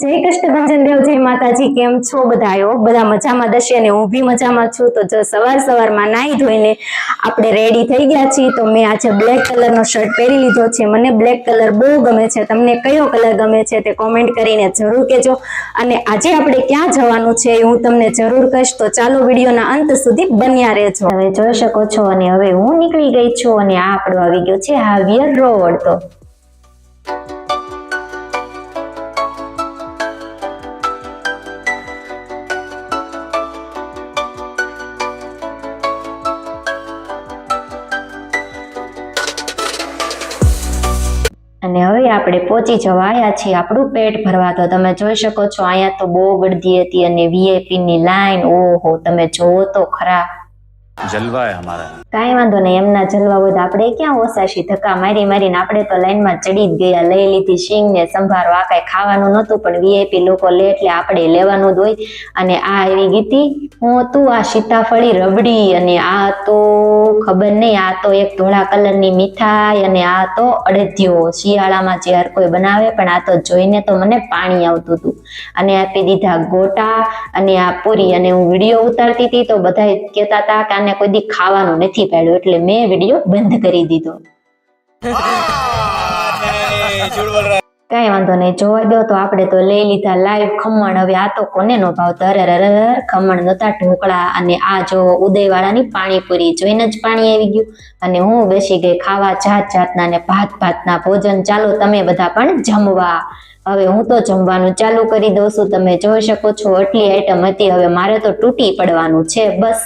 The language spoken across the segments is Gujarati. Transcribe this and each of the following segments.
જય કૃષ્ણ દેવ, જય માતાજી, કેમ છો બધા બધા મજામાં દશે અને હું બી મજામાં છું. તો જો સવાર સવારમાં નાહી ધોઈને આપણે રેડી થઈ ગયા છીએ, તો મેં આજે બ્લેક કલરનો શર્ટ પહેરી લીધો છે. મને બ્લેક કલર બહુ ગમે છે. તમને કયો કલર ગમે છે તે કોમેન્ટ કરીને જરૂર કહેજો. અને આજે આપણે ક્યાં જવાનું છે હું તમને જરૂર કહીશ. તો ચાલો વિડીયોના અંત સુધી બન્યા રહેજો. હવે જોઈ શકો છો અને હવે હું નીકળી ગઈ છું અને આ આપણો આવી ગયો છે હાવિયર રોડ. તો અને હવે આપણે પહોંચી જવા આવ્યા છીએ આપણું પેટ ભરવા. તો તમે જોઈ શકો છો, અહીંયા તો બહુ ગળદી હતી અને વીઆઈપીની લાઈન ઓહો, તમે જોવો તો ખરા. જલવા હે હમારા કાંઈ વાંધો નહીં, એમના જલવા હોય તો આપણે ક્યાં ઓસાશી ધક્કા મારી મારીને આપણે તો લાઈનમાં ચડી જ ગયા, લઈ લીધી સિંગ ને સંભારો, આ કાંઈ ખાવાનું નહોતું, પણ વીઆઈપી લોકો લે એટલે આપણે લેવાનું જ હોય. અને આ એવી ગીતી, હું તું આ સીતાફળી રબડી, અને આ તો ખબર નહીં, આ તો એક ધોળા કલરની મીઠાઈ, અને આ તો અડધ્યો. શિયાળામાં જે જ્યારે કોઈ બનાવે, પણ આ તો જોઈને તો મને પાણી આવતું હતું. અને આપી દીધા ગોટા અને આ પૂરી અને હું વીડિયો ઉતારતી હતી તો બધા કહેતા હતા કે આને કોઈ દી ખાવાનું નથી પાડ્યું એટલે મેં વીડિયો બંધ કરી દીધો કઈ વાંધો નહીં, જોવા દો તો આપણે તો લઈ લીધા લાઈવ ખમણ, હવે આ તો કોને નો ભાવતો અરે ખમણ નતા ઢોકળા અને આ જો ઉદયવાળાની પાણીપુરી જોઈને જ પાણી આવી ગયું. અને હું બેસી ગઈ ખાવા જાત જાતના ને ભાત ભાતના ભોજન ચાલો, તમે બધા પણ જમવા. હવે હું તો જમવાનું ચાલુ કરી દઉં છું, તમે જોઈ શકો છો, આટલી આઈટમ હતી, હવે મારે તો તૂટી પડવાનું છે, બસ.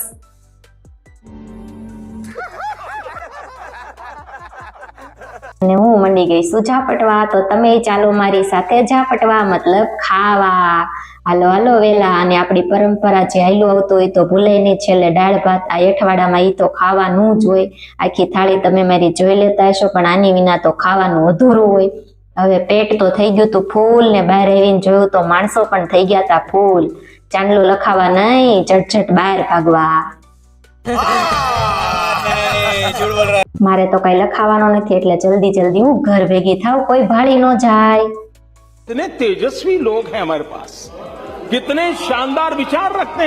અને હું મંડી ગઈ શું ઝાપટવા તો તમે ચાલો મારી સાથે ઝાપટવા મતલબ ખાવા હાલો હાલો વેલા અને આપણી પરંપરા જે હાલ્યું આવતું હોય તો ભૂલે નહીં છેલ્લે દાળ ભાત આ અઠવાડામાં ઈ તો ખાવાનું જ હોય આખી થાળી તમે મારી જોઈ લેતા હશો પણ આની વિના તો ખાવાનું અધૂરું હોય હવે પેટ તો થઈ ગયું તું ફૂલ ને બહાર આવીને જોયું તો માણસો પણ થઈ ગયા તા ફૂલ ચાંદલો લખાવા નહીં ઝટઝટ બહાર ભાગવા મારે તો કઈ લખાવાનો નથી એટલે જલ્દી જલ્દી હું ઘર ભેગી થાવ કોઈ ભાળી ન જાય कितने तेजस्वी लोग हैं हमारे पास कितने शानदार विचार रखते हैं